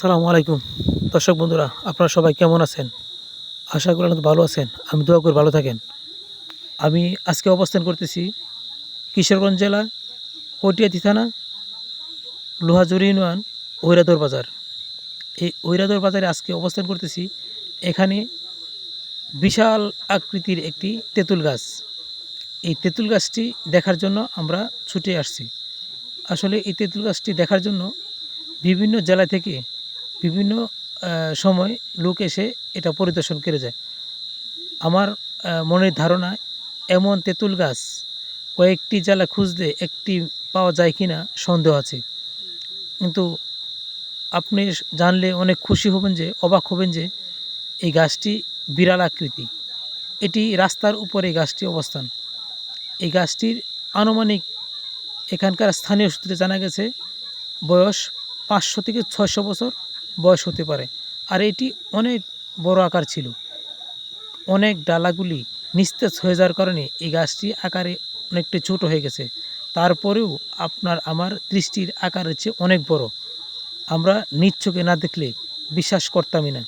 সালামু আলাইকুম। দর্শক বন্ধুরা, আপনারা সবাই কেমন আছেন? আশা করি আপনারা ভালো আছেন। আমি দোয়া করি ভালো থাকেন। আমি আজকে অবস্থান করতেছি কিশোরগঞ্জ জেলা পটিয়াতি থানা, লোহাজুরি ইউনিয়ন, ঐরাদর বাজার। এই ঐরাদর বাজারে আজকে অবস্থান করতেছি। এখানে বিশাল আকৃতির একটি তেঁতুল গাছ। এই তেঁতুল গাছটি দেখার জন্য আমরা ছুটে আসছি। আসলে এই তেঁতুল গাছটি দেখার জন্য বিভিন্ন জেলা থেকে বিভিন্ন সময় লোক এসে এটা পরিদর্শন করে যায়। আমার মনের ধারণা এমন তেঁতুল গাছ কয়েকটি জেলা খুঁজলে একটি পাওয়া যায় কি না সন্দেহ আছে। কিন্তু আপনি জানলে অনেক খুশি হবেন যে, অবাক হবেন যে, এই গাছটি বিরাল আকৃতি। এটি রাস্তার উপরে এই গাছটি অবস্থান। এই গাছটির আনুমানিক এখানকার স্থানীয় সূত্রে জানা গেছে, বয়স পাঁচশো থেকে ছয়শো বছর। বয়স হতে পারে। আর এটি অনেক বড় আকার ছিল। অনেক ডালাগুলি নিস্তেজ হয়ে যাওয়ার কারণে এই গাছটি আকারে অনেকটা ছোট হয়ে গেছে। তারপরেও আপনার আমার দৃষ্টির আকারের চেয়ে অনেক বড়। আমরা চোখে না দেখলে বিশ্বাস করতামই না।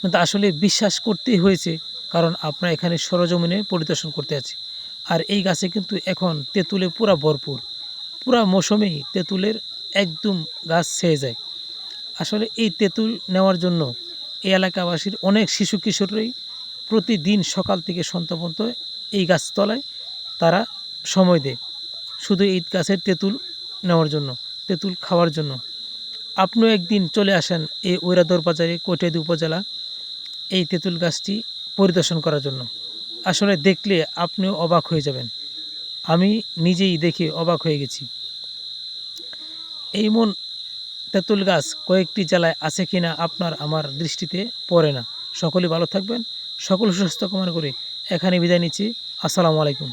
কিন্তু আসলে বিশ্বাস করতেই হয়েছে, কারণ আপনারা এখানে সরজমিনে পরিদর্শন করতে আছি। আর এই গাছে কিন্তু এখন তেঁতুলে পুরা ভরপুর। পুরা মৌসুমেই তেঁতুলের একদম গাছ ছেয়ে যায়। আসলে এই তেঁতুল নেওয়ার জন্য এই এলাকাবাসীর অনেক শিশু কিশোররাই প্রতিদিন সকাল থেকে সন্ধ্যা পর্যন্ত এই গাছতলায় তারা সময় দেয়, শুধু এই গাছের তেঁতুল নেওয়ার জন্য, তেঁতুল খাওয়ার জন্য। আপনিও একদিন চলে আসেন এই ঐরাদর বাজারে কোটিয়াদি উপজেলা, এই তেঁতুল গাছটি পরিদর্শন করার জন্য। আসলে দেখলে আপনিও অবাক হয়ে যাবেন। আমি নিজেই দেখে অবাক হয়ে গেছি। এই মন তেঁতুল গাছ কয়েকটি জেলায় আছে কিনা আপনার আমার দৃষ্টিতে পড়ে না। সকলেই ভালো থাকবেন, সকল সুস্থ কামনা করে এখানে বিদায় নিচ্ছি। আসসালামু আলাইকুম।